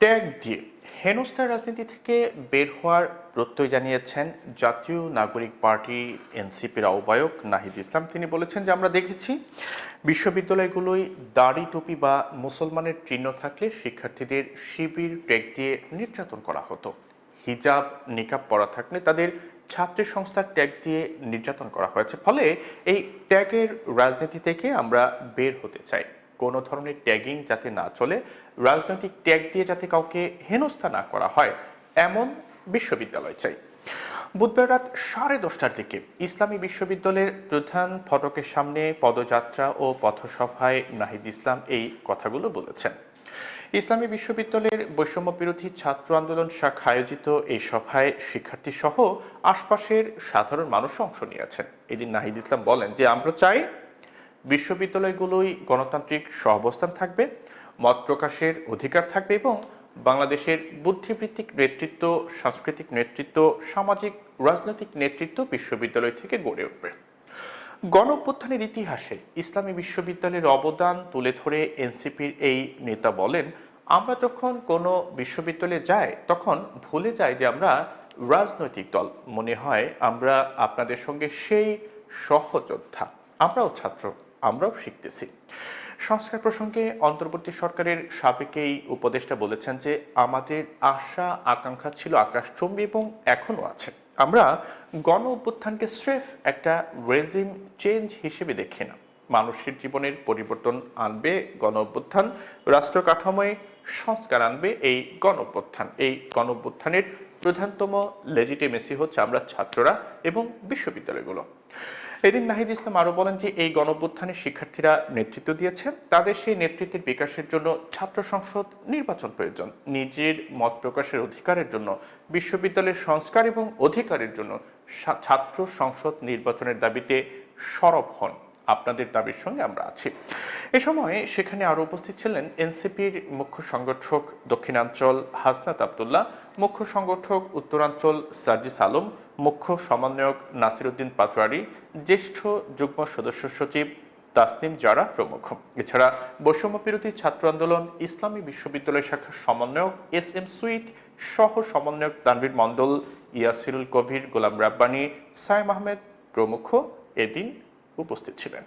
Tag দিয়ে হেনস্থার রাজনীতি থেকে বের হওয়ার প্রত্যয় জানিয়েছেন জাতীয় নাগরিক পার্টি এনসিপির আহ্বায়ক নাহিদ ইসলাম। তিনি বলেছেন যে আমরা দেখেছি বিশ্ববিদ্যালয়গুলোয় দাড়ি টুপি বা মুসলমানের চিহ্ন থাকলে শিক্ষার্থীদের শিবির ট্যাগ দিয়ে নির্যাতন করা হতো। হিজাব, নিকাব পরা থাকলে তাদের ছাত্রী সংস্থার ট্যাগ দিয়ে নির্যাতন করা হয়েছে। ফলে এই ট্যাগের রাজনীতি থেকে আমরা বের হতে চাই। কোনো ধরনের ট্যাগিং যাতে না চলে রাজনৈতিক ট্যাগ দিয়ে যাতে কাউকে হেনস্থা না করা হয়, এমন বিশ্ববিদ্যালয় চাই। বুধবার রাত সাড়ে দশটার দিকে ইসলামী বিশ্ববিদ্যালয়ের প্রধান ফটকের সামনে পদযাত্রা ও পথসভায় নাহিদ ইসলাম এই কথাগুলো বলেছেন। ইসলামী বিশ্ববিদ্যালয়ের বৈষম্য বিরোধী ছাত্র আন্দোলন শাখা আয়োজিত এই সভায় শিক্ষার্থী সহ আশপাশের সাধারণ মানুষও অংশ নিয়েছেন। এদিন নাহিদ ইসলাম বলেন যে, আমরা চাই বিশ্ববিদ্যালয়গুলোই গণতান্ত্রিক সহাবস্থান থাকবে মত প্রকাশের অধিকার থাকবে এবং বাংলাদেশের বুদ্ধিবৃত্তিক নেতৃত্ব, সাংস্কৃতিক নেতৃত্ব, সামাজিক, রাজনৈতিক নেতৃত্ব বিশ্ববিদ্যালয় থেকে গড়ে উঠবে। গণ ইতিহাসে ইসলামী বিশ্ববিদ্যালয়ের অবদান তুলে ধরে এনসিপির এই নেতা বলেন, আমরা যখন কোনো বিশ্ববিদ্যালয়ে যাই, তখন ভুলে যাই যে আমরা রাজনৈতিক দল। মনে হয় আমরা আপনাদের সঙ্গে সেই সহযোদ্ধা। আমরাও ছাত্র, আমরাও শিখতেছি। সংস্কার প্রসঙ্গে অন্তর্বর্তী সরকারের সাবেক এই উপদেষ্টা বলেছেন যে আমাদের আশা, আকাঙ্ক্ষা ছিল আকাশচুম্বী এবং এখনও আছে। আমরা গণ অভ্যুত্থানকে স্রেফ একটা রেজিম চেঞ্জ হিসেবে দেখি না। মানুষের জীবনের পরিবর্তন আনবে গণ অভ্যুত্থান, রাষ্ট্র কাঠামোয় সংস্কার আনবে এই গণ অভ্যুত্থান। এই গণ অভ্যুত্থানের প্রধানতম লেজিটিমেসি হচ্ছে আমরা ছাত্ররা এবং বিশ্ববিদ্যালয়গুলো। এদিন নাহিদ ইসলাম আরও বলেন যে এই গণঅভ্যুত্থানে শিক্ষার্থীরা নেতৃত্ব দিয়েছে। তাদের সেই নেতৃত্বের বিকাশের জন্য ছাত্র সংসদ নির্বাচন প্রয়োজন। নিজের মত প্রকাশের অধিকারের জন্য, বিশ্ববিদ্যালয়ের সংস্কার এবং অধিকারের জন্য ছাত্র সংসদ নির্বাচনের দাবিতে সরব হন। আপনাদের দাবির সঙ্গে আমরা আছি। এ সময় সেখানে আরও উপস্থিত ছিলেন এনসিপির মুখ্য সংগঠক দক্ষিণাঞ্চল হাসনাত আবদুল্লাহ, মুখ্য সংগঠক উত্তরাঞ্চল সার্জিস আলম মুখ্য সমন্বয়ক নাসিরুদ্দিন পাচুয়ারি জ্যেষ্ঠ যুগ্ম সদস্য সচিব তাসনিম জারা প্রমুখ। এছাড়া বৈষম্য বিরোধী ছাত্র আন্দোলন, ইসলামী বিশ্ববিদ্যালয় শাখার সমন্বয়ক এস এম সুইট, সহ সমন্বয়ক তানভীর মণ্ডল, ইয়াসিরুল কবির, গোলাম রাব্বানি সাইম আহমেদ প্রমুখ এদিন উপস্থিত ছিলেন।